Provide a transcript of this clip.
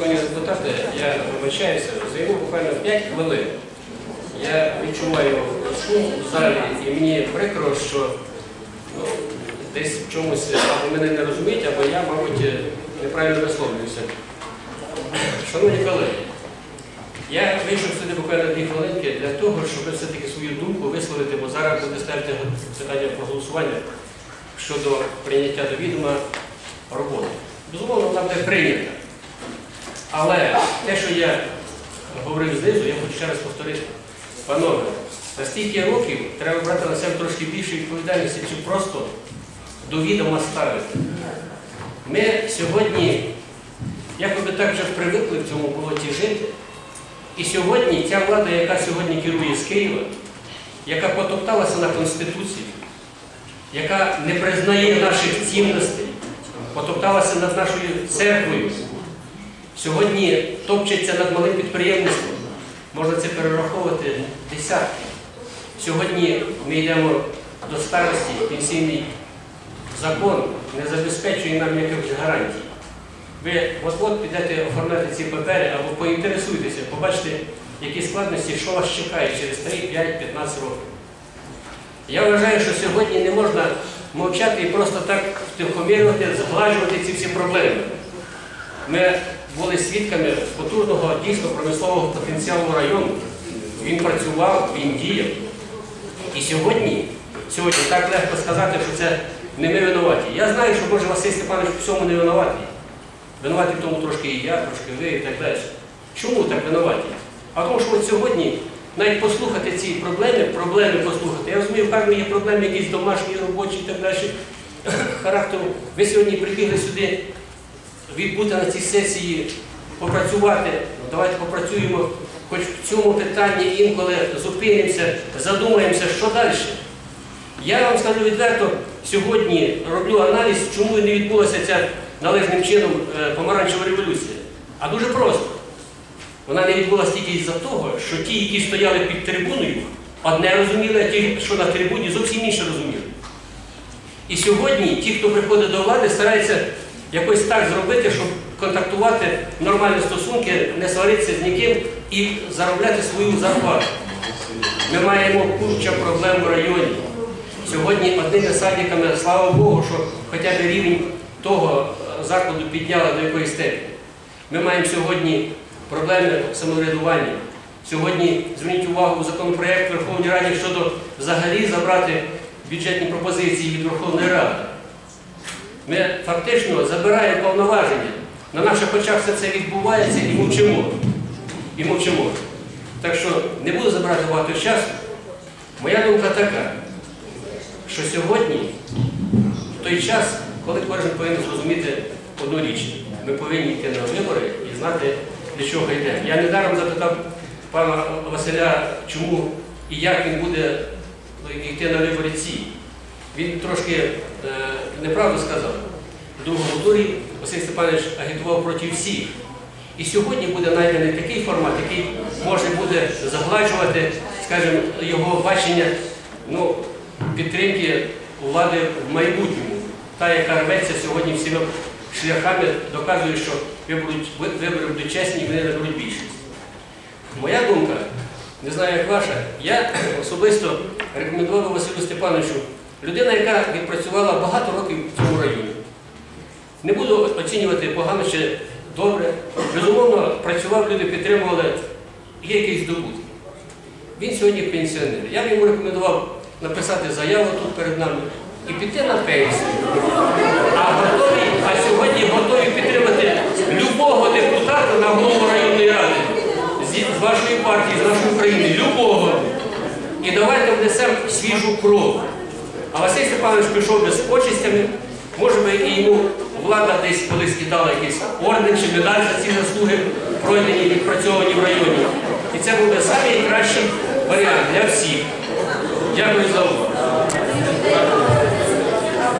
шановні депутати, я вибачаюся, займу буквально 5 хвилин. Я відчуваю шум в залі і мені прикро, що ну, десь в чомусь або мене не розуміють, або я, мабуть, неправильно висловлююся. Шановні колеги, я вийшов сюди буквально дві хвилинки для того, щоб все-таки свою думку висловити, бо зараз буде ставити питання про голосування щодо прийняття до відома роботи. Безумовно, вона буде прийнята. Але те, що я говорив знизу, я хочу ще раз повторити. Панове, за стільки років треба брати на себе трошки більше відповідальності, чи просто до відома ставити. Ми сьогодні, як би так вже привикли в цьому болоті жити, і сьогодні ця влада, яка сьогодні керує з Києва, яка потопталася на Конституцію, яка не признає наших цінностей, потопталася над нашою церквою, сьогодні топчеться над малим підприємництвом. Можна це перераховувати десятки. Сьогодні ми йдемо до старості, пенсійний закон не забезпечує нам якихось гарантій. Ви от-от підете оформляти ці папери або поінтересуйтеся, побачите, які складності, що вас чекає через 3, 5, 15 років. Я вважаю, що сьогодні не можна мовчати і просто так втихомірювати, згладжувати ці всі проблеми. Ми були свідками потужного дійсно промислового потенціалу району. Він працював, він діяв. І сьогодні, сьогодні так легко сказати, що це не ми винуваті. Я знаю, що може Василь Степанович в цьому не винуватий. Винуваті в тому трошки і я, трошки ви і так далі. Чому так винуваті? А тому, що от сьогодні навіть послухати ці проблеми, проблеми послухати. Я розумію, в кожному є проблеми якісь домашні, робочі і так далі. Характеру. Ви сьогодні прибігли сюди відбути на цій сесії, попрацювати. Ну, давайте попрацюємо хоч в цьому питанні інколи зупинимося, задумаємося, що далі. Я вам скажу відверто, сьогодні роблю аналіз, чому не відбулася ця належним чином е, помаранчева революція. А дуже просто. Вона не відбулася тільки із-за того, що ті, які стояли під трибуною, одне розуміли, а ті, що на трибуні, зовсім інше розуміли. І сьогодні ті, хто приходить до влади, стараються якось так зробити, щоб контактувати, нормальні стосунки, не сваритися з ніким і заробляти свою зарплату. Ми маємо куча проблем в районі. Сьогодні одними садиками, слава Богу, що хоча б рівень того е, закладу підняли до якоїсь степені. Ми маємо сьогодні проблеми самоврядування. Сьогодні зверніть увагу законопроект Верховної Ради щодо взагалі забрати бюджетні пропозиції від Верховної Ради. Ми фактично забираємо повноваження. На наших очах все це відбувається і мовчимо. І мовчимо. Так що не буду забирати багато часу. Моя думка така, що сьогодні, в той час, коли кожен повинен зрозуміти одну річ, ми повинні йти на вибори і знати, для чого йдемо. Я недаром запитав пана Василя, чому і як він буде ну, йти на вибори ці. Він трошки е, неправду сказав. В другому турі Василь Степанович агітував проти всіх. І сьогодні буде знайдений такий формат, який може буде загладжувати, скажімо, його бачення ну, підтримки влади в майбутньому. Та, яка рветься сьогодні всіма шляхами, доказує, що вибори будуть, чесні і вони наберуть більшість. Моя думка, не знаю, як ваша, я особисто рекомендував Василю Степановичу, людина, яка відпрацювала багато років в цьому районі. Не буду оцінювати погано чи добре. Безумовно, працював, люди підтримували, є якісь здобутки. Він сьогодні пенсіонер. Я б йому рекомендував написати заяву тут перед нами і піти на пенсію. А готові, а сьогодні готові підтримати любого депутата на голову районної ради з, вашої партії, з нашої України, любого. І давайте внесемо свіжу кров. Степанович пішов без почистями, може би і йому влада десь колись кидала якийсь орден чи медаль за ці заслуги, пройдені і відпрацьовані в районі. І це буде найкращий варіант для всіх. Дякую за увагу.